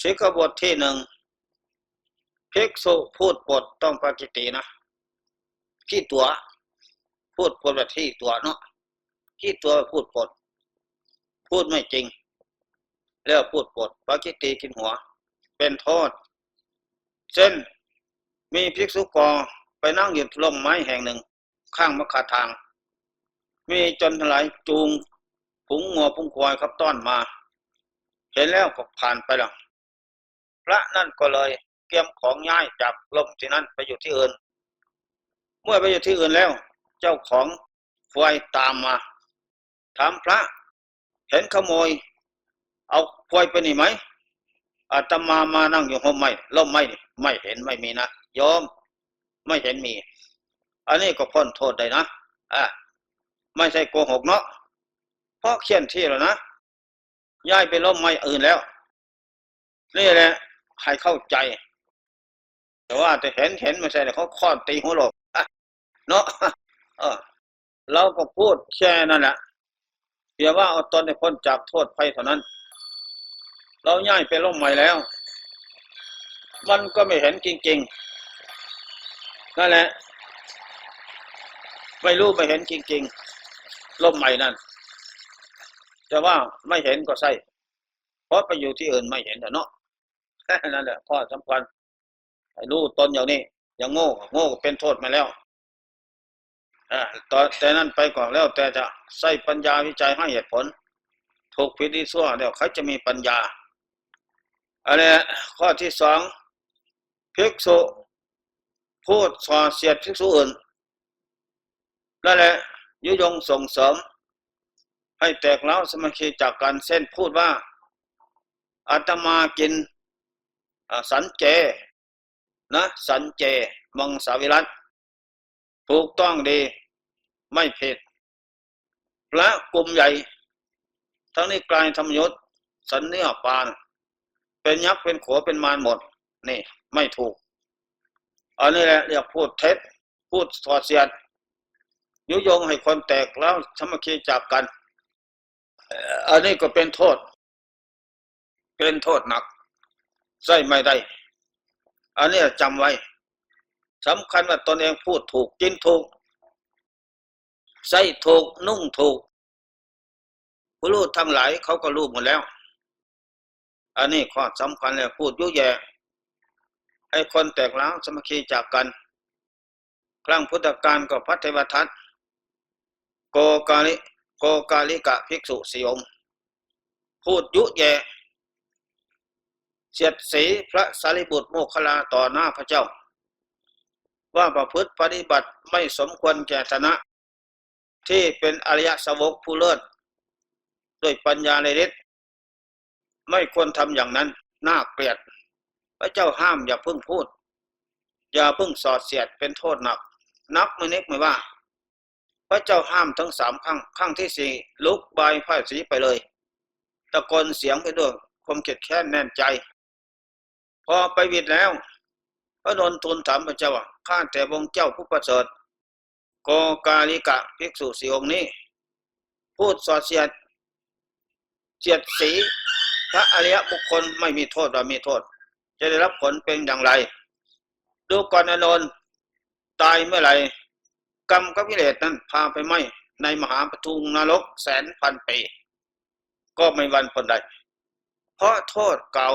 สิกขาบทที่หนึ่งภิกษุพูดปดต้องปาจิตินะที่ตัว พูดปดแบบที่ตัวเนาะที่ตัวพูดปด พูดไม่จริง แล้วพูดปดปาจิติกินหัว เป็นโทษ เช่นมีภิกษุกอไปนั่งอยู่ร่มไม้แห่งหนึ่ง ข้างมะขาทาง มีจนทลายจูงผงงัวพุงควายครับต้อนมา เห็นแล้วก็ผ่านไปแล้ว พระนั่นก็เลยเตรียมของย้ายจากลมที่นั่นไปอยู่ที่อื่น เมื่อไปอยู่ที่อื่นแล้ว เจ้าของควายตามมา ถามพระ เห็นขโมย เอาควายไปนี่ไหมอาตมามานั่งอยู่ห้องไม่ล่มไม่ไม่เห็นไม่มีนะโยมไม่เห็นมี อันนี้ก็พ้นโทษได้นะอ่าไม่ใช่โกหกเนาะเพราะเขียนที่แล้วนะย้ายไปล่มไม่อื่นแล้ว นี่แหละ ให้เข้าใจ แต่ว่าจะเห็นเห็นไม่ใช่แต่เขาค้อนตีหัวโลกอะเนาะเออเราก็พูดแค่นั้นแหละเพียงว่าเอาตนในพ้นจากโทษภัยเท่านั้น เราย้ายไปล่มใหม่แล้ว มันก็ไม่เห็นจริงๆนั่นแหละไม่รู้ไม่เห็นจริงๆล่มใหม่นั่นแต่ว่าไม่เห็นก็ใช่เพราะไปอยู่ที่อื่นไม่เห็นแต่เนาะ นั่นแหละข้อสำคัญให้รู้ตนอย่างนี้อย่างโง่โง่เป็นโทษมาแล้วอ่าต่อแต่นั้นไปก่อนแล้วแต่จะใส่ปัญญาวิจัยให้เหตุผล ถูกผิดที่ชั่วเดี๋ยวเขาจะมีปัญญาอันนี้ข้อที่สองภิกษุพูดส่อเสียดภิกษุอื่นนั่นแหละยุยงส่งเสริม ให้แตกเล้าสมัคคีจากการเส้นพูดว่าอาตมากิน สันเจนะสันเจมังสวิรัตถูกต้องดี ไม่ผิดพระกลุ่มใหญ่ ทั้งนี้กลายธรรมยศสันเนื้อปาน เป็นยักษ์เป็นขัวเป็นมารหมด นี่ ไม่ถูก อันนี้แหละเรียกพูดเท็จ พูดสอดเสียด ยุยงให้คนแตกแล้วสมัคีจากกัน อันนี้ก็เป็นโทษ เป็นโทษหนัก ใช่ไม่ได้ อันนี้จำไว้สำคัญว่าตนเองพูดถูกกินถูกใส่ถูกนุ่งถูกผู้รู้ทั้งหลายเขาก็รู้หมดแล้ว อันนี้ข้อสำคัญเลยพูดยุ่ยแย่ให้คนแตกล้วสมัคคีจากกัน ครั้งพุทธกาลก็พัทเทวทัตโกกาลิโกกาลิกะภิกษุสีองค์พูดยุแย่ เสียดสีพระสารีบุตรโมคคลาต่อหน้าพระเจ้า ว่าประพฤติปฏิบัติไม่สมควรแก่ฐานะ ที่เป็นอริยสาวกผู้เลิศด้วยปัญญาในฤทธิ์ไม่ควรทำอย่างนั้นน่าเกลียด พระเจ้าห้ามอย่าเพิ่งพูด อย่าเพิ่งสอดเสียดเป็นโทษหนัก นักไม่นึกไม่ว่า พระเจ้าห้ามทั้งสามครั้งครั้งที่สี่ลุกบายผ้าสีไปเลย ตะโกนเสียงไปด้วยความเกลียดแค้นแน่นใจ พอไปวิดแล้ว พระนนทูลถามพระเจ้าว่าข้าแต่วงเจ้าผู้ประเสริฐโกกาลิกะภิกษุสี่องค์นี้ พูดสอดเสียดเสียดสีพระอริยบุคคลไม่มีโทษหรือมีโทษ จะได้รับผลเป็นอย่างไร ดูก่อนอนนท์ตายเมื่อไหร่กรรมกับกิเลสนั้นพาไปไหมในมหาปทุงนรกแสนพันปีก็ไม่วันผลใด เพราะโทษเก่า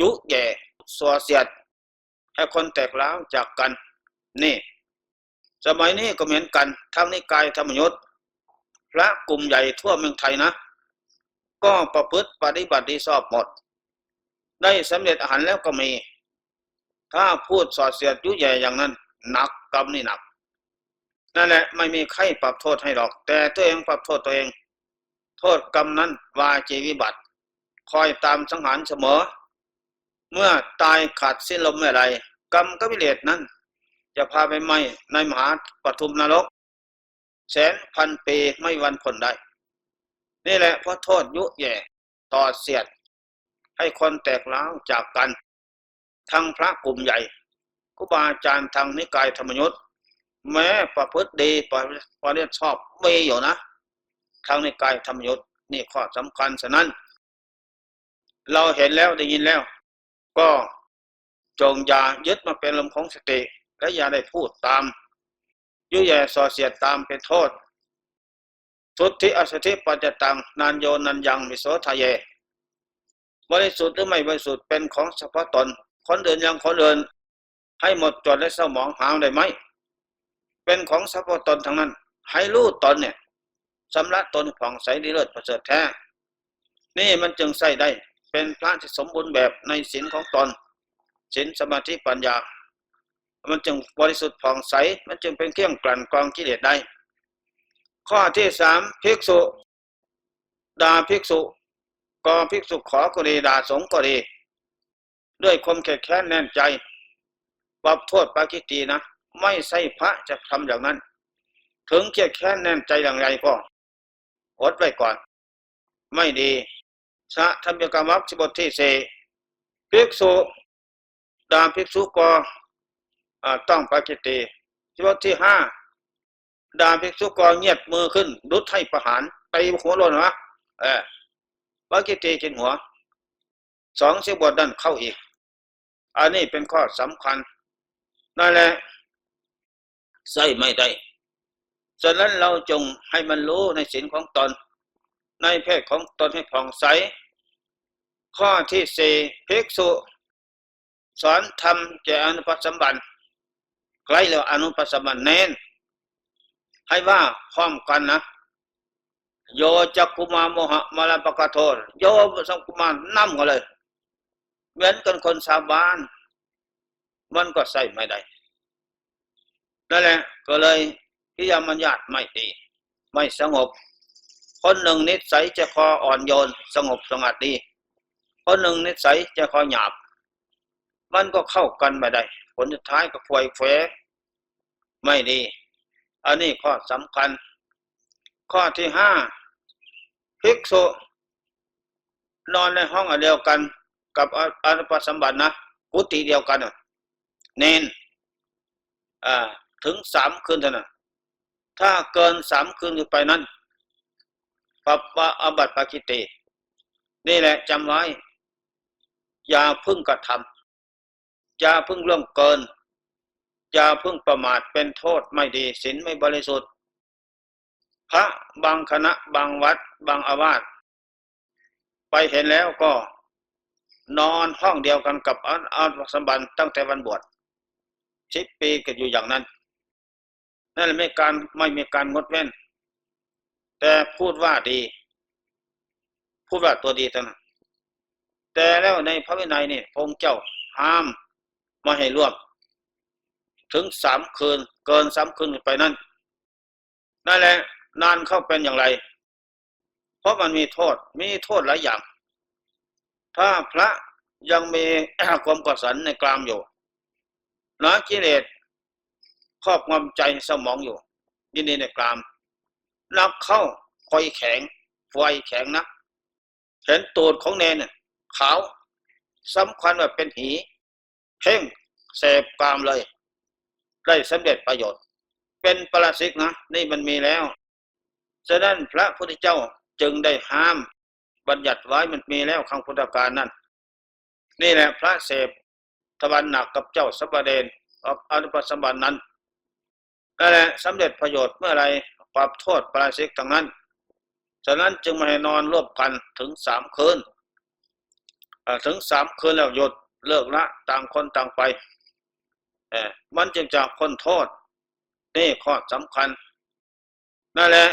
ยุแย่สัวเสียด ให้คนแตกล้าวจากกัน นี่ สมัยนี้ก็เหมือนกัน ทั้งนิกายธรรมยุทธ์พระกลุ่มใหญ่ทั่วเมืองไทยนะ ก็ประพฤติปฏิบัติดีชอบหมด ได้สำเร็จอาหารแล้วก็มี ถ้าพูดสอดเสียดยุแย่อย่างนั้น หนักกรรมนี่หนัก นั่นแหละไม่มีใครปรับโทษให้หรอก แต่ตัวเองปรับโทษตัวเอง โทษกรรมนั้นวาจีวิบัติ คอยตามสังหารเสมอ เมื่อตายขาดสิ้นลมเมื่อไรกรรมกับวิเลศนั้น จะพาไปไหมในมหาปฐุมนรก แสนพันปีไม่วันพ้นได้ นี่แหละเพราะโทษยุแย่ต่อเสียด ให้คนแตกล้าวจากกัน ทั้งพระกลุ่มใหญ่ครูบาอาจารย์ทางนิกายธรรมยุทธ์แม้ประพฤติดีประเรียนชอบมีอยู่นะทางนิกายธรรมยุทธ์นี่ข้อสำคัญฉะนั้น เราเห็นแล้วได้ยินแล้ว ก็จงอย่ายึดมาเป็นลมของสติ และอย่าได้พูดตาม ยุ่ยแย่ส่อเสียดตามเป็นโทษทุติอสติปัจจตังนานโยนันยังมิโสทะเย บริสุทธิ์หรือไม่บริสุทธิ์เป็นของเฉพาะตนคนอื่นยังคนอื่นให้หมดจดและสมองหาได้ไหม เป็นของเฉพาะตนทั้งนั้น ให้รู้ตนเนี่ยสำลักตนผ่องใสดีเลิศประเสริฐแท้ นี่มันจึงใส่ได้ เป็นพระที่สมบูรณ์แบบในศีลของตนศีลสมาธิปัญญา มันจึงบริสุทธิ์ผ่องใส มันจึงเป็นเครื่องกลั่นกรองกิเลสได้ ข้อที่สามภิกษุด่าภิกษุก็ภิกษุขอก็ดีด่าสงก็ดี ด้วยความแข็งแค้นแน่นใจปรับโทษปากิตีนะ ไม่ใช่พระจะทำอย่างนั้น ถึงเกียดแค้นแน่นใจอย่างไรก็อดไว้ก่อน ไม่ดี สะธรรมยกรรมวัคสิบที่สี่ภิกษุด่าภิกษุก็อ่าต้องปากิตีสิบทที่ห้าด่าภิกษุก็เงียบมือขึ้นดุดให้ประหารตีหัวโลนวะเออปากิตีกินหัวสองสิบบทดันเข้าอีก อันนี้เป็นข้อสำคัญ นั่นแหละใส่ไม่ได้ฉะนั้นเราจงให้มันรู้ในศีลของตน ในเพศของตนให้ผ่องใส ข้อที่สี่ภิกษุ สอนทำแก่อนุปัสสัมบันใกล้แล้วอนุปัสสัมบันเน้น ให้ว่าพร้อมกันนะ โยจักกุมาโมหะมาลาปะกะโทนโยสังกุมารนั่มกันเลย เหมือนกันคนสาบาน มันก็ใส่ไม่ได้นั่นแหละก็เลยพิยามัญญาตไม่ดี ไม่สงบ คนหนึ่งนิสัยจะคออ่อนโยน สงบสงัดดี คนหนึ่งนิสัยจะคอหยาบ มันก็เข้ากันไม่ได้ ผลสุดท้ายก็ควยเฟไม่ดี อันนี้ข้อสำคัญ ข้อที่ห้าภิกษุนอนในห้องอันเดียวกัน กับอนุปัสสัมบัตินะกุฏิเดียวกันเน้นถึงสามคืนเท่านั้นถ้าเกินสามคืนขึ้นไปนั้นปรับว่าอบัติปากิติ นี่แหละจำไว้ อย่าพึ่งกระทำอย่าพึ่งเรื่องเกิน อย่าพึ่งประมาทเป็นโทษไม่ดีศีลไม่บริสุทธิ์ พระบางคณะบางวัด บางอาวาสไปเห็นแล้วก็ นอนห้องเดียวกันกับอันอันสมบันตั้งแต่วันบวชสิบปีก็อยู่อย่างนั้นนั่นไม่การไม่มีการงดเว้น แต่พูดว่าดี พูดว่าตัวดีเท่านั้น แต่แล้วในพระวินัยนี่พระเจ้าห้ามมาให้ร่วม ถึงสามคืน เกินสามคืนไปนั่นนั่นแหละนานเข้าเป็นอย่างไร เพราะมันมีโทษมีโทษหลายอย่าง ถ้าพระยังมีความกสันในกลามอยู่นะกิเลสครอบงำใจสมองอยู่ ยินดีในกลาม นักเข้าคอยแข็งไฟแข็งนะเห็นตูดของเนน ขาวสำคัญว่าเป็นหีเพ่งเสพกามเลย ได้สำเร็จประโยชน์ เป็นปรสิกนะ นี่มันมีแล้ว ฉะนั้นพระพุทธเจ้าจึงได้ห้าม บัญญัติไว้มันมีแล้วครั้งพุทธกาลนั่น นี่แหละพระเสพทวันหนักกับเจ้าสัปเดนอนุปัสสบันนั้นนั่นแหละสำเร็จประโยชน์เมื่อไรปรับโทษปราชิกทั้งนั้น ฉะนั้นจึงไม่ให้นอนร่วมกันถึงสามคืน ถึงสามคืนแล้วหยุดเลิกละต่างคนต่างไปมันจึงจะพ้นโทษ นี่ข้อสำคัญ นั่นแหละ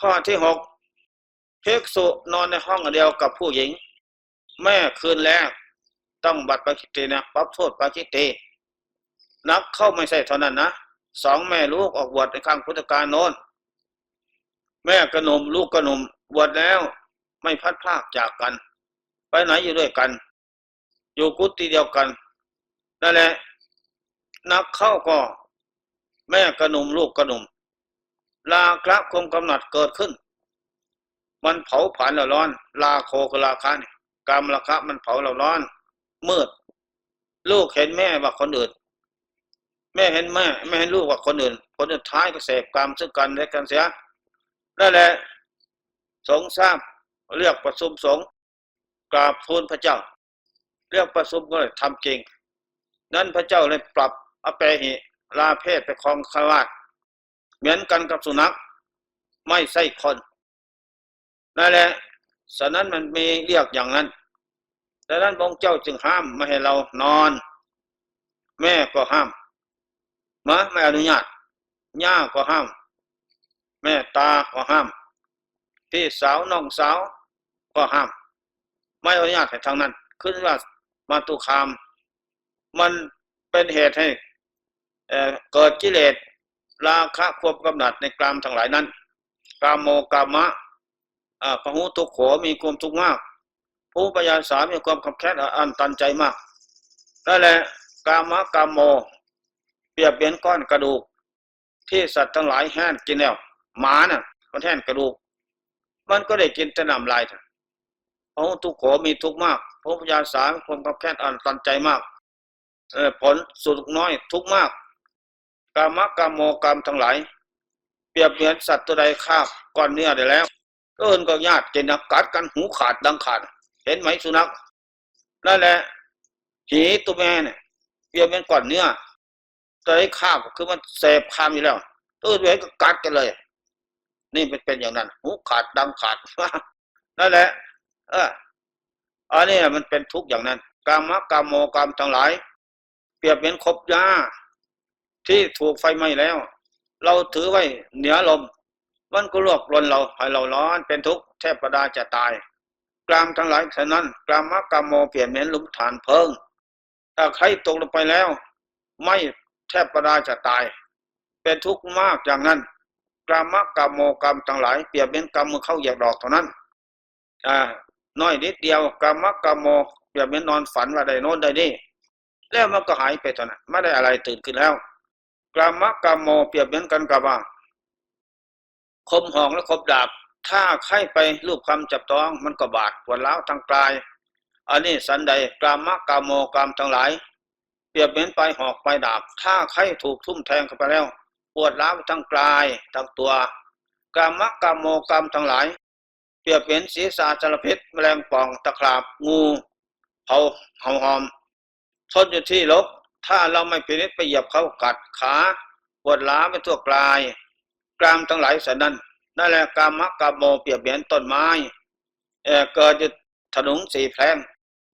ข้อที่หกเพกสุนอนในห้องเดียวกับผู้หญิง แม่คืนแล้วต้องบัตรปาคิตีนะปรับโทษปาคิตีนักเข้าไม่ใช่เท่านั้นนะสองแม่ลูกออกบวชในครั้งพุทธกาลโน้น แม่กระนมลูกกระนมบวชแล้วไม่พัดพลากจากกัน ไปไหนอยู่ด้วยกัน อยู่กุฏิเดียวกันนั่นแหละนักเข้าก็ แม่กระหนุ่มลูกกระหนุ่มลากระคงกำหนัดเกิดขึ้น มันเผาผลาญเราร้อน ลาโคกลาคะเนี่ยกรรมราคะมันเผาเราร้อน มืด ลูกเห็นแม่ว่าคนอื่น แม่เห็นแม่แม่เห็นลูกว่าคนอื่นคนสุดท้ายก็เสพกรรมซึ่งกันและกันเสียนั่นแหละสงทราบเรียกประชุมสง กราบทูลพระเจ้า เรื่องประสุมก็เลยทำจริง นั้นพระเจ้าเลยปรับอเปหิลาเพศไปครองคารวาสเหมือนกันกับสุนัขไม่ใช่คนนั่นแหละฉะนั้นมันมีเรียกอย่างนั้นดังนั้นพระเจ้าจึงห้ามไม่ให้เรานอน แม่ก็ห้ามมะไม่อนุญาตย่าก็ห้าม แม่ตาก็ห้าม พี่สาวน้องสาวก็ห้าม ไม่อนุญาตให้ทางนั้น ขึ้นว่ามาตุคาม มันเป็นเหตุให้เเกิดกิเลสราคะควบกำหนัดในกรามทั้งหลายนั้นกามโมกามะพหุทุกโขมีความทุกข์มาก ผู้ปัญญาสามีความขับแค้นอันตันใจมากนั่นแหละกามะกามโม เปรียบเปลี่ยนก้อนกระดูก ที่สัตว์ทั้งหลายแห้นกินแล้วหมาน่ะมันแห้นกระดูก มันก็ได้กินแต่น้ำลายเถอะ พหุทุกโขมีทุกข์มากผู้ปัญญาสามีความขับแค้นอันตันใจมากผลสุดน้อยทุกข์มากกามกามโมกามทั้งหลาย เปรียบเหมือนสัตว์ตัวใดคาบก้อนเนื้อได้แล้วก็เอินก็ญาติเจนักกัดกันหูขาดดังขาด เห็นไหมสุนัขนั่นแหละหีตัวแม่เนี่ยเปรียบเหมือนก้อนเนื้อตัวใดคาบคือมันเสพคามอยู่แล้วตัวอื่นไว้ก็กัดกันเลย นี่เป็นเป็นอย่างนั้น หูขาดดังขาดนั่นแหละ เอออันนี้มันเป็นทุกข์อย่างนั้นกามะกามโมกามทั้งหลาย เปรียบเหมือนคบยาที่ถูกไฟไหม้แล้ว เราถือไว้เหนือลม มันก็ลวกลนเราให้เราร้อนเป็นทุกข์แทบประดาจะตาย กลามทั้งหลายฉะนั้นกลามะกามโมเปลี่ยนเหมือนหลุมฐานเพลิงถ้าใครตกลงไปแล้ว ไม่แทบประดาจะตาย เป็นทุกข์มากอย่างนั้นกลามะกามโมกามทั้งหลายเปรียบเหมือนกำมือเข้าเหยียบดอกเท่านั้น อ่า น้อยนิดเดียวกรามะกามโมเปียบเหมือนนอนฝันว่าได้โน้นได้นี่แล้วมันก็หายไปเท่านั้นไม่ได้อะไรตื่นขึ้นแล้วกรามะกามโมเปรียบเหมือนกันกับว่าคมหองและคมดาบ ถ้าใครไปรูปคำจับต้องมันก็บาดปวดร้าวทางกาย อันนี้สันใดกรามะกามโมกามทั้งหลาย เปรียบเหมือนไปหอกไปดาบ ถ้าใครถูกทุ่มแทงเข้าไปแล้ว ปวดร้าวทั้งกายทั้งตัวกรามะกามโมกามทั้งหลาย เปรียบเหมือนศีรษะจระพิษแมลงป่องตะขาบงูเผาเห่าหอมทนอยู่ที่ลบถ้าเราไม่พินิจไปเหยียบเขากัดขาปวดล้าไปทั่วกลาย กรามทั้งหลายสันนั้นนั่นแหละกามะกามโมเปรียบเหมือนต้นไม้เอเกิดอยู่ถนนสีแพร่ง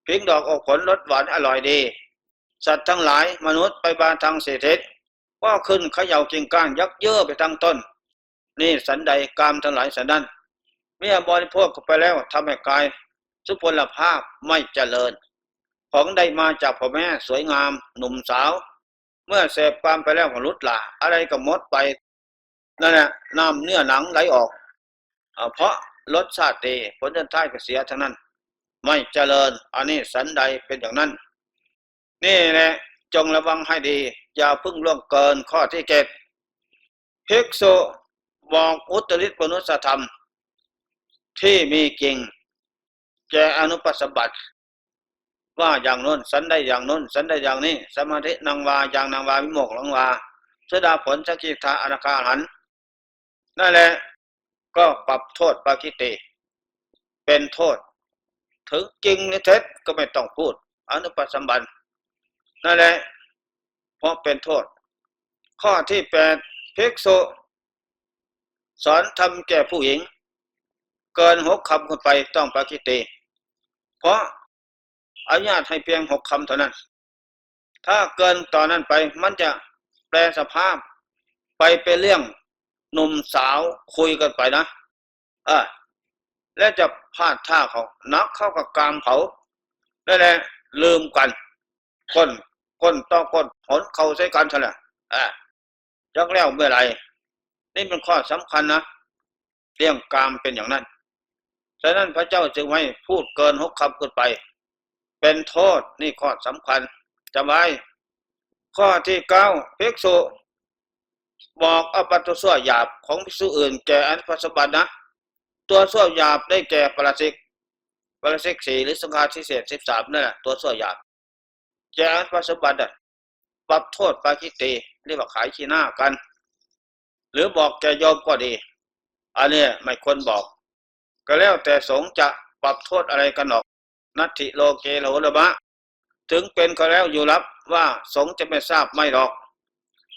พิงดอกออกผลรสหวานอร่อยดี สัตว์ทั้งหลายมนุษย์ไปบานทางเศรษฐิก็ขึ้นเขย่ากิ่งก้านยักเย้อไปทางต้น นี่สันใดกามทั้งหลายสันนั้น เมื่อบริโภคเข้าไปแล้วทำให้กายสุพลภาพไม่เจริญ ของได้มาจากพ่อแม่สวยงาม หนุ่มสาว เมื่อเสพความไปแล้วก็ลุดหลาอะไรก็หมดไปนั่นแหละน้ำเนื้อหนังไหลออก เพราะรสชาติดีผลจนท้ายก็เสียทั้งนั้น ไม่เจริญ อันนี้สันใดเป็นอย่างนั้น นี่แหละจงระวังให้ดี อย่าพึ่งล่วงเกินข้อที่เจ็ดภิกษุบอกอุตริปนุสธรรม ที่มีจริงแกอนุปัสสบัติว่าอย่างน้นสันได้อย่างน้นสันได้อย่างนี้ สมาธินางวาอย่างนางวาวิโมกข์หลังวาสดาผลสกิทาอนาคาหันนั่นแหละก็ปรับโทษปากิเตเป็นโทษ ถึงจริงหรือเท็จก็ไม่ต้องพูด อนุปัสสบัตินั่นแหละเพราะเป็นโทษ ข้อที่แปดภิกษุสอนทำแก่ผู้หญิง เกินหกคำขึ้นไปต้องปากิติเพราะอนุญาตให้เพียงหกคำเท่านั้น ถ้าเกินต่อนนั้นไปมันจะแปลสภาพไปเป็นเรื่องหนุ่มสาวคุยกันไปนะเออและจะพลาดท่าเขานักเข้ากับกามเขาได้แหละลืมกันก้นก้นต่อก้นหนเขาใช้กันเท่านั้นอ่ายักแล้วเมื่อไหรนี่เป็นข้อสำคัญนะเรื่องกามเป็นอย่างนั้น ฉะนั้นพระเจ้าจึงให้พูดเกินหกคำขึ้นไป เป็นโทษนี่ข้อสำคัญจำไว้ข้อที่เก้าภิกษุบอกอปัตตุสั่วหยาบของภิกษุอื่นแก่อันพัสบันนะ ตัวสั่วหยาบได้แก่ปราสิกปราสิกสี่หรือสังฆาทิเศษสิบสามนั่นแหละตัวสั่วหยาบแก่อันพัสบันอะปรับโทษปาคิตีเรียกว่าขายขี้หน้ากัน หรือบอกแกโยมก็ดี อันนี้ไม่ควรบอก ก็แล้วแต่สงจะปรับโทษอะไรกันหรอก นัตถิโลเกโลระมะถึงเป็นก็แล้วอยู่รับว่าสงจะไม่ทราบไม่หรอก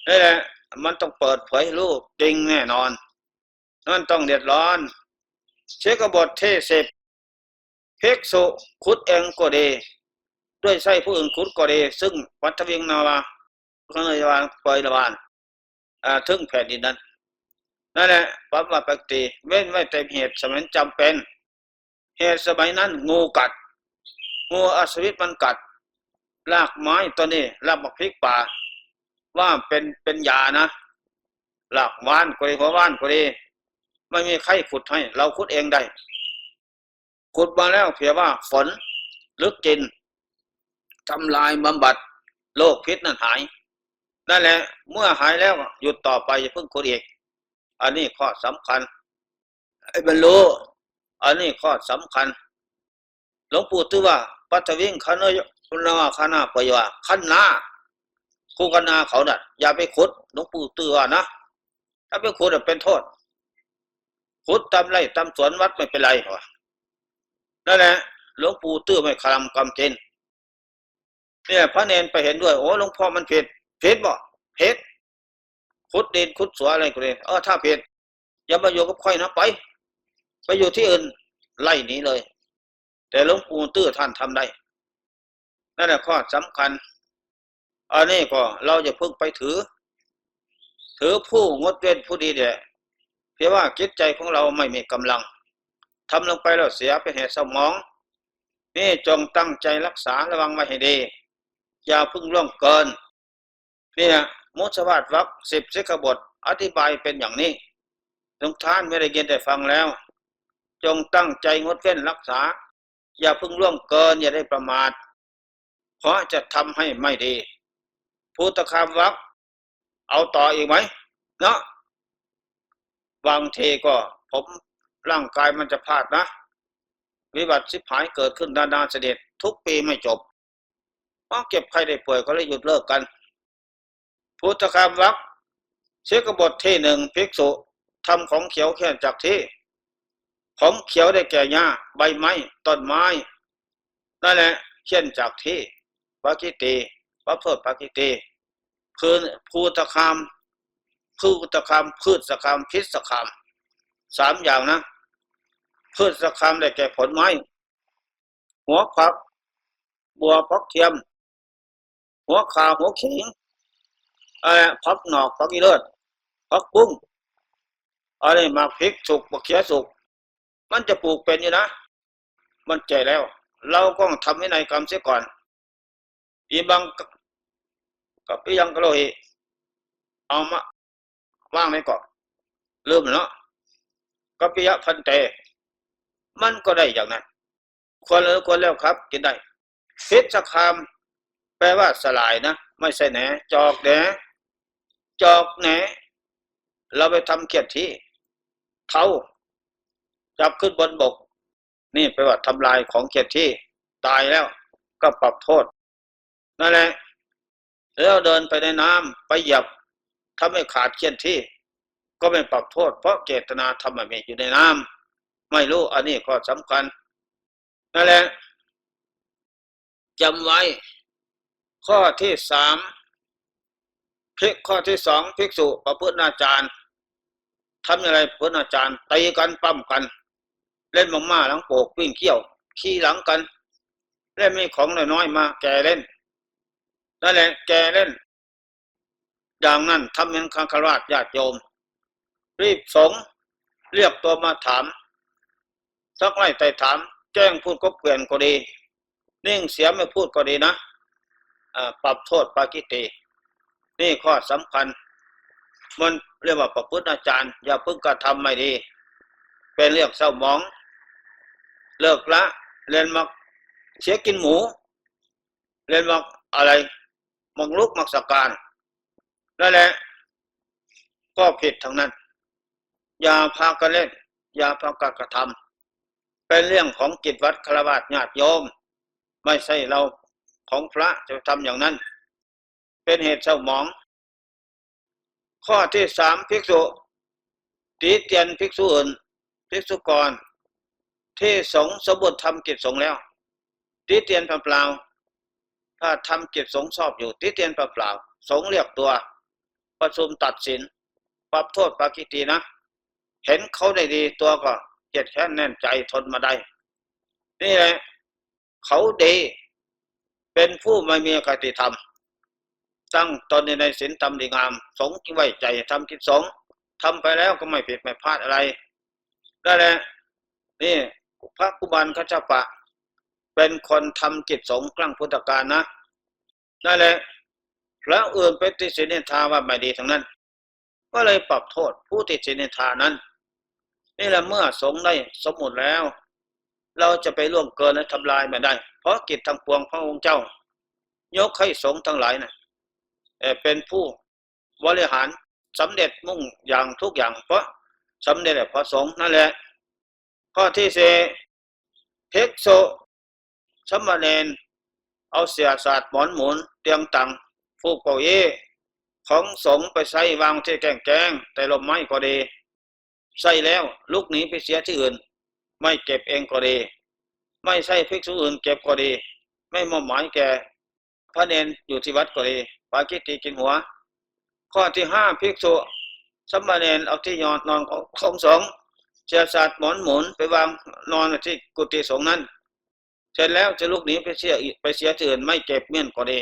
นี่แหละมันต้องเปิดเผยรูปจริงแน่นอนนั่นต้องเดือดร้อน เชกบทเทสิบภิกษุคุดเองก็ดี ด้วยใช้ผู้อื่นคุดก็ดี ซึ่งวัฏวิงนาวาพระนยวานปล่อยระวานถึงแผ่นดินนั้น นั่นแหละปั๊บว่าปกติ เว้นไว้แต่เหตุสมัยจำเป็น เหตุสมัยนั้น งูกัด งูอสวิตมันกัดลากไม้ตัวนี้ลากบักพริกป่า ว่าเป็นเป็นยานะหลากว่านก็ดีหัวว่านก็ดีไม่มีใครขุดให้ เราขุดเองได้ขุดมาแล้วเพียงว่าฝนลึกกินทำลายบำบัดโรคพิษนั้นหายนั่นแหละ เมื่อหายแล้วหยุดต่อไปอย่าเพิ่งขุดอีก อันนี้ข้อสำคัญไอ้บรรลุอันนี้ข้อสำคัญ หลวงปู่ตือว่า ปัทวิงคณะคุณนาคณะปยว่าขันนาคู่กันนาเขาน่ะ อย่าไปขุดหลวงปู่ตือว่านะถ้าไปขุดเป็นโทษขุดตามไร่ตามสวนวัดไม่เป็นไรหรอนั่นแหละหลวงปู่ตื้อไม่คลำกำเจนเนี่ยพระเนนไปเห็นด้วย โอ้หลวงพ่อมันผิดผิดบ่ผิด ขุดดินขุดสวนอะไรก็เลยเออถ้าผิดอย่ามาอยู่กับค่อยนะไป ไปอยู่ที่อื่นไล่หนีเลย แต่หลวงปู่ตื้อท่านทำได้นั่นแหละข้อสำคัญอันนี้ก็เราจะพึ่งไปถือ ถือผู้งดเว้นผู้ดีเดียเพียงว่าจิตใจของเราไม่มีกำลังทำลงไปแล้วเสียเป็นเหตุสมอง นี่จงตั้งใจรักษาระวังไว้ให้ดี อย่าพึ่งล่วงเกิน นี่นะ มุสวาทวักสิบสิกบท อธิบายเป็นอย่างนี้ทุกท่านไม่ได้ยินได้ฟังแล้ว จงตั้งใจงดเว้นรักษา อย่าพึ่งล่วงเกินอย่าได้ประมาท เพราะจะทำให้ไม่ดีพุทธคามวักเอาต่ออีกไหมเนาะบางทีก็ผมร่างกายมันจะพลาดนะ วิบัติสิบหายเกิดขึ้นดานาเสด็จทุกปีไม่จบเพราะเก็บใครได้ป่วยก็เลยหยุดเลิกกัน พุทธคามวักเชกบทที่หนึ่งภิกษุทำของเขียวแค่จากที่ ของเขียวได้แก่หญ้าใบไม้ต้นไม้นั่นแหละเช่นจากที่ปากิตีพระเพิดปากิตีพืนภูตะคามพืตะคามพืชสคามพิษสคามสามอย่างนะพืชสคามได้แก่ผลไม้ หัวผัก บัวพักเทียม หัวขาหัวขิง อะไรพักหนอกพักอีเลิศพักปุ้งอะไรมาพริกสุกบักเขียสุก มันจะปลูกเป็นอยู่นะ มันใจแล้ว เราก็ทำให้ในกรรมเสียก่อนอีบังกับอียังกะโลหิเอามาว่างไว้ก่อนลืมเนาะกัปิยะพันเต มันก็ได้อย่างนั้นควรเออควรแล้วครับ กินได้ฟิตสคาม แปลว่าสลายนะ ไม่ใช่แหนจอกแหน จอกแหนเราไปทำเกียรติที่เขาจับขึ้นบนบก นี่แปลว่าทำลายของเกียรติที่ ตายแล้วก็ปรับโทษ นั่นแหละแล้วเดินไปในน้ำไปหยับทำให้ขาดเขียนที่ ก็ไม่ปรับโทษ เพราะเจตนาทำไม่อยู่ในน้ำไม่รู้อันนี้ข้อสำคัญนั่นแหละจำไว้ ข้อที่สาม พิกข้อที่สองภิกษุประพฤตินาจารย์ทำอะไรประพฤตินาจารย์ตีกันปั้มกัน เล่นมังม่าหลังโปกวิ่งเขี้ยว ขี่หลังกัน เล่นมีของน้อยๆมา แกเล่นนั่นแหละแกเล่น อย่างนั้นทำเป็นคังคราชญาติโยม รีบสงเรียกตัวมาถามสักไล่ไต่ถาม แจ้งพูดก็เปลี่ยนก็ดี นิ่งเสียไม่พูดก็ดีนะปรับโทษปากิติ นี่ข้อสำคัญ มันเรียกว่าประพฤติอาจารย์ อย่าพิ่งกระทำไม่ดี เป็นเรียกเศร้ามอง เลิกละ เรียนมักเสียกินหมู เรียนมักอะไรมักลุกมักสการนั่นแหละก็ผิดทั้งนั้น อย่าพากันเล่น อย่าพากันกระทำเป็นเรื่องของกิจวัตรคารวะญาติโยม ไม่ใช่เราของพระจะทำอย่างนั้น เป็นเหตุเศร้าหมอง ข้อที่สามภิกษุตีเตียนภิกษุอื่นภิกษุกร ที่สงสมบูรณ์ทำกิจสงแล้วติเตียนเปล่าๆถ้าทำกิจสงฆ์ชอบอยู่ติเตียนเปล่าๆสงเรียกตัว ประชุมตัดสินปรับโทษปากิตีนะ เห็นเขาได้ดีตัวก็เจ็ดแค้นแน่นใจทนมาได้ นี่แหละเขาดี เป็นผู้ไม่มีกติธรรม ตั้งตนในศีลธรรมดีงาม สงฆ์ที่ไว้ใจทำกิจสงทำไปแล้วก็ไม่ผิดไม่พลาดอะไรได้แหละนี่พระกุบาลกัจปะ เป็นคนทำกิจสงฆ์ครั้งพุทธกาลนะนั่นแหละแล้วอื่นเป็นติสินินทาว่าไม่ดีทั้งนั้น ก็เลยปรับโทษผู้ติสินินทานั้น นี่แหละเมื่อสงได้สมมุติแล้ว เราจะไปล่วงเกินและทำลายไม่ได้ เพราะกิจทางปวงพระองค์เจ้า ยกให้สงทั้งหลายนะ่ะ เป็นผู้บริหารสำเร็จมุ่งอย่างทุกอย่าง เพราะสำเร็จเพราะสงฆ์นั่นแหละ ข้อที่สี่เทกโซสมณเณรเอาเสียศาสตร์หมอนหมุนเตียงตังฟูกเป่าเยของสงไปใส่วางที่แกงแกงแต่ลมไม้ก็ดี ใส่แล้วลูกหนีไปเสียที่อื่น ไม่เก็บเองก็ดี ไม่ใช่ภิกษุอื่นเก็บก็ดี ไม่มอบหมายแก่พระเนนอยู่ที่วัดก็ดี ปากิติกินหัว ข้อที่ห้าภิกษุสมณเณรเอาที่ยอนนอนของสงเสียศาสตร์หมอนหมุนไปวางนอนที่กุฏิสงนั้น เสร็จแล้วจะลุกหนีไปเสียไปเสียที่อนไม่เก็บเมี่ยนก็ดี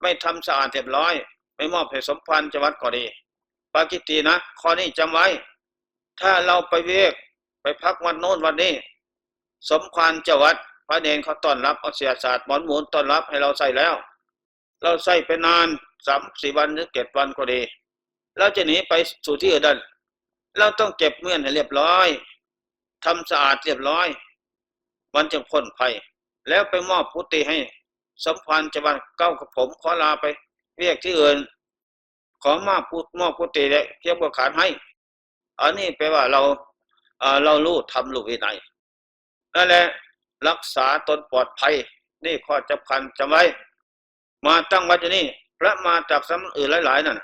ไม่ทำสะอาดเรียบร้อย ไม่มอบให้สมพันธ์จังหวัดก็ดี ปากิตีนะ ข้อนี้จำไว้ ถ้าเราไปเวกไปพักวันโน้นวันนี้ สมควรจังหวัดพระเนนเขาต้อนรับเอาเสียศาสตร์หมอนหมุนต้อนรับให้เราใส่แล้ว เราใส่ไปนานสามสี่วันหรือเจ็ดวันก็ดีเราจะหนีไปสู่ที่อื่นเราต้องเก็บเงื่อนให้เรียบร้อยทำสะอาดเรียบร้อยมันจะพ้นภัย แล้วไปมอบพุติให้สมพันธ์จะวันเก้ากับผมขอลาไป เรียกที่อื่น ขอมอบพุมอบพุติได้เทียบกับขานให้ อันนี้แปลว่าเราเรารู้ทำรู้วินัยนั่นแหละรักษาตนปลอดภัย นี่ข้อจำคัญจำไว้ มาตั้งวัดที่นี่พระมาจากสำอื่นหลาย ๆ นั่น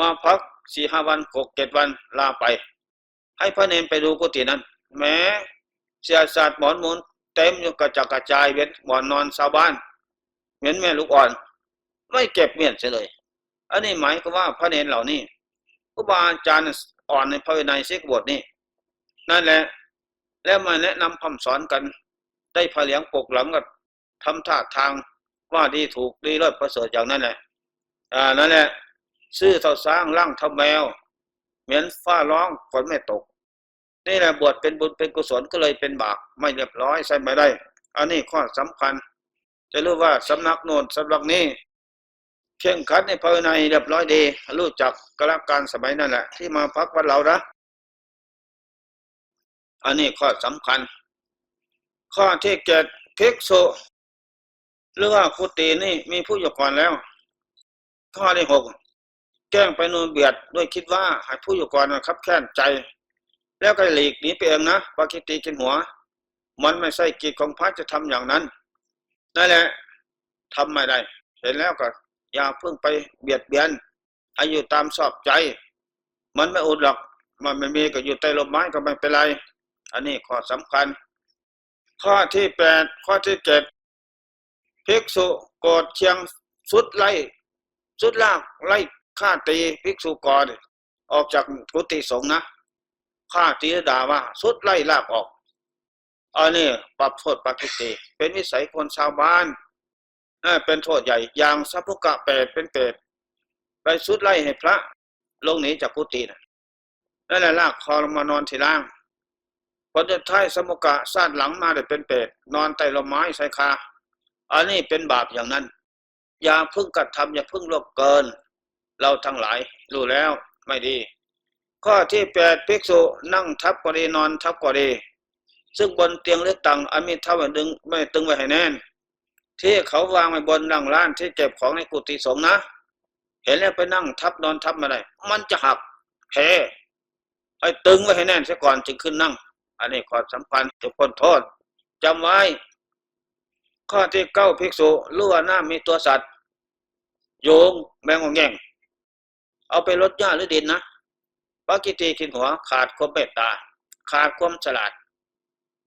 มาพักสี่ห้าวันหกเจ็ดวันลาไป ให้พระเนนไปดูกุฏินั้น แม้เสียศาสตร์หมอนมุนเต็มอยู่กระจัดกระจายเว้นหมอนนอนชาวบ้านเหมือนแม่ลูกอ่อน ไม่เก็บเมียนเสียเลย อันนี้หมายก็ว่าพระเนนเหล่านี้ครูบาอาจารย์อ่อนในพระวินัยเสกบทนี่นั่นแหละ แล้วมาแนะนำคำสอนกัน ได้พเลียงปกหลังก็ทำท่าทาง ว่าดีถูกดีเลิศประเสริฐอย่างนั้นแหละอ่านั่นแหละซื้อเท่าสร้างร่างเท่าแมว เหมือนฟ้าร้องฝนไม่ตก นี่แหละบวชเป็นบุญเป็นกุศลก็เลยเป็นบาปไม่เรียบร้อยใช่ไม่ได้ อันนี้ข้อสำคัญ จะรู้ว่าสำนักโน้นสำนักนี้เข่งขัดในภายในเรียบร้อยดี รู้จักกระการสมัยนั่นแหละ ที่มาพักวัดเรานะอันนี้ข้อสำคัญ ข้อที่เกิดภิกษุ หรือว่าคุตีนี่มีผู้อยู่ก่อนแล้วข้อที่หกแกล้งไปนูนเบียดด้วยคิดว่าให้ผู้อยู่ก่อนนะครับแค้นใจ แล้วก็หลีกหนีไปเองนะปากิตีกินหัว มันไม่ใช่กิจของพระจะทำอย่างนั้นนั่นแหละทำไม่ได้ เห็นแล้วก็ อย่าเพิ่งไปเบียดเบียนให้อยู่ตามชอบใจ มันไม่อุดหรอก มันไม่มีก็อยู่ใต้ลมไม้ก็ไม่เป็นไร อันนี้ข้อสำคัญ ข้อที่แปดข้อที่เจ็ด ภิกษุกรธเชียงสุดไล่สุดลากไล่ฆ่าตีภิกษุกอรออกจากกุฏิสงฆ์นะฆ่าตีด่าว่าสุดไล่ลากออกอันนี้ปรับโทษปากิติเป็นวิสัยคนชาวบ้านน่เป็นโทษใหญ่อย่างสัพพุกะเปรตเป็นเปรตไปสุดไล่ให้พระ ลงหนีจากกุฏินะนั่นแหละลากคอลงมานอนที่ล่างผลจะท้ายสมุกะซาดหลังมาได้เป็นเปรตนอนใต้ลมไม้ใส่คา อันนี้เป็นบาปอย่างนั้น อย่าพึ่งกระทำอย่าพึ่งลบเกิน เราทั้งหลายรู้แล้วไม่ดี ข้อที่แปดภิกษุนั่งทับก็ดีนอนทับก็ดี ซึ่งบนเตียงหรือตังอันมีเท่าดึงไม่ตึงไว้ให้แน่น ที่เขาวางไว้บนนั่งร้านที่เก็บของในกุฏิสงฆ์นะ เห็นแล้วไปนั่งทับนอนทับมาได้มันจะหักแพ้ให้ตึงไว้ให้แน่นเสียก่อนจึงขึ้นนั่ง อันนี้ขอสำคัญจะพ้นโทษจำไว้ ข้อที่เก้าภิกษุรู้ว่าหน้ามีตัวสัตว์ โยงแมงงแง่ง เอาไปลดหญ้าหรือดินนะปกิตีกินหัวขาดความเมตตา ขาดความฉลาด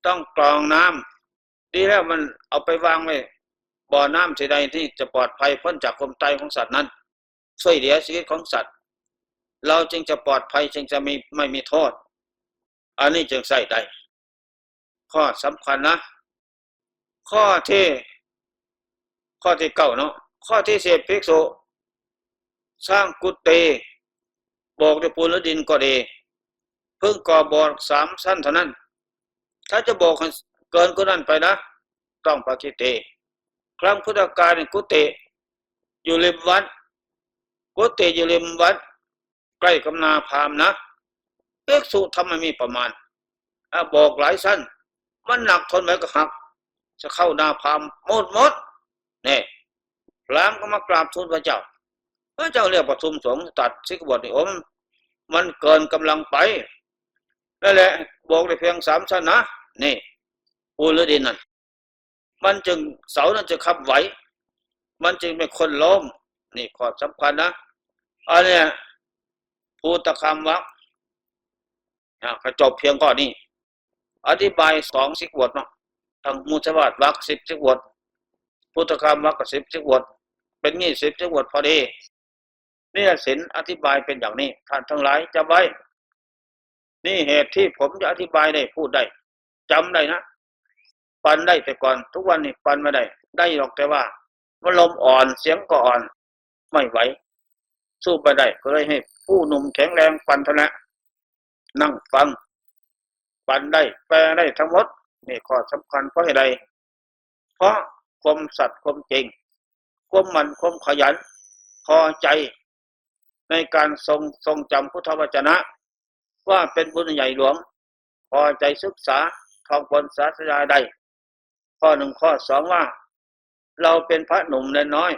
ต้องกรองน้ดีแล้วมันเอาไปวางไว้บ่อน้ำที่ใดที่จะปลอดภัยพ้นจากความตายของสัตว์นั้น ช่วยเหลือชีวิตของสัตว์ เราจึงจะปลอดภัยจึงจะมีไม่มีโทษ อันนี้จึงใส่ได้ข้อสำคัญนะ ข้อที่ ข้อที่เก้าเนาะข้อที่สิบภิกษุ สร้างกุฏิบอกด้วยปูนและดินก็ดี เพิ่งก่อบอกสามสั้นเท่านั้น ถ้าจะบอกเกินก็นั้นไปนะ ต้องปฏิเตครั้งพุทธกาลกุฏิอยู่ริมวัด กุฏิอยู่ริมวัด ใกล้กับนาพามนะเอกสุทำไมมีประมาณอบอกหลายสั้น มันหนักทนไหมก็หัก จะเข้านาพามหมดหมดเนี่ยพรามก็มากราบทูลพระเจ้า พระเจ้าเรียกประชุมสงฆ์ตัดสิกบทนี่อมมันเกินกำลังไปนั่นแหละบอกได้เพียงสามชนะนี่ปูหรือดินนั่นมันจึงเสานั้นจะขับไหว มันจึงเป็นคนล้มนี่ข้อสำคัญนะอันเนี้ยภูตะคำวักอะก็จบเพียงข้อนี้ อธิบายสองสิกบทเนาะ ทางมุสวาทวักสิบสิกบทพุทธคำวักสิบสิกบทเป็นยี่สิบสิกบทพอดีนี่สินอธิบายเป็นอย่างนี้ ท่านทั้งหลายจำไว้ นี่เหตุที่ผมจะอธิบายได้พูดได้จำได้นะปันได้แต่ก่อน ทุกวันนี้ปันไม่ได้ ได้หรอกแต่ว่ามันลมอ่อนเสียงก็อ่อน ไม่ไหวสู้ไปได้ก็เลยให้ ผู้หนุ่มแข็งแรงปันธนะ นั่งฟัง ปันได้แปลได้ทั้งหมด นี่ข้อสำคัญเพราะอะไรเพราะความสัตย์ความจริงความมันความขยัน พอใจในการทรงทรงจำพุทธวจนะ ว่าเป็นบุญใหญ่หลวง พอใจศึกษาท่องบนศาสนาใด ข้อหนึ่งข้อสองว่า เราเป็นพระหนุ่มและน้อย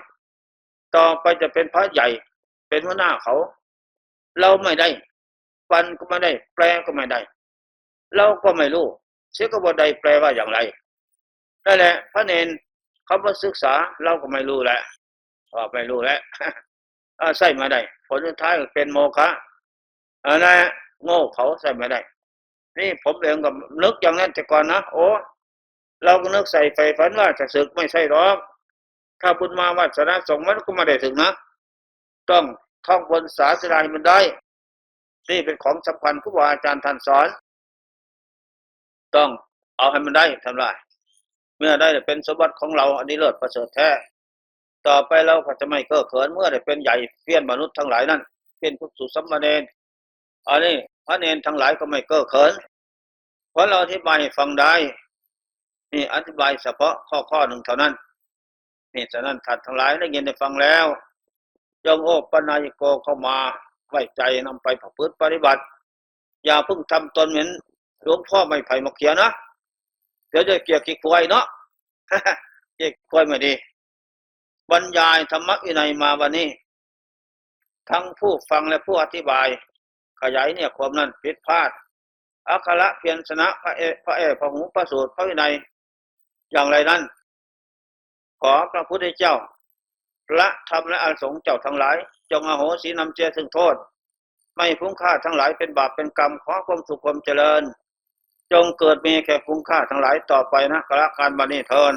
ต่อไปจะเป็นพระใหญ่เป็นหัวหน้าเขา เราไม่ได้ ปันก็ไม่ได้ แปลก็ไม่ได้ เราก็ไม่รู้ เสียกบฏใดแปลว่าอย่างไรนั่นแหละ พระเนนเขามาศึกษาเราก็ไม่รู้แหละว่าไม่รู้แล้วใส่มาได้ ผลสุดท้ายเป็นโมฆะอันนั้นโง่เขาใส่ไม่ได้ นี่ผมเองก็นึกอย่างนั้นแต่ก่อนนะโอ้เราก็นึกใส่ไฟฝันว่าจะศึกไม่ใช่หรอกถ้าบุญมาวัสนาสงมันก็ม่ได้ถึงนะ ต้องท่องบนศาสนาให้มันได้ นี่เป็นของสำคัญครูบาอาจารย์ท่านสอน ต้องเอาให้มันได้ทำลาย เมื่อได้เป็นสมบัติของเราอันนี้เลิศประเสริฐแท้ ต่อไปเราก็จะไม่เก้อเขินเมื่อได้เป็นใหญ่เพี้ยนมนุษย์ทั้งหลายนั่นเพี้ยนผู้สุสัมมาเนนอันนี้พระเนนทั้งหลายก็ไม่เก้อเขินเพราะเราอธิบายฟังได้นี่อธิบายเฉพาะข้อข้อหนึ่งเท่านั้นนี่ฉะนั้นท่านทั้งหลายได้ยินได้ฟังแล้วยองโอปนายโกเข้ามาไว้ใจนำไปประพฤติปฏิบัติ อย่าเพิ่งทำตนเหมือน หลวงพ่อไม่ไผ่มาเขียนะเดี๋ยวจะเกี่ยวกิควายเนาะเกี่ยวควายไม่ดี บรรยายธรรมะวินัยมาวันนี้ ทั้งผู้ฟังและผู้อธิบาย ขยายเนี่ยความนั้นผิดพลาดอัคระเพียรชนะพระเอพระเอพระหูพระสูตรพระวินัยอย่างไรนั้น ขอพระพุทธเจ้าพระธรรมและอริสงเจ้าทั้งหลาย จงอโหสีนำเจถึงโทษ ไม่ฟุ้งค่าทั้งหลายเป็นบาปเป็นกรรมขอความสุขความเจริญ จงเกิดมีแก่ฟุ้งค่าทั้งหลายต่อไปนะกระการบันนี้เทิน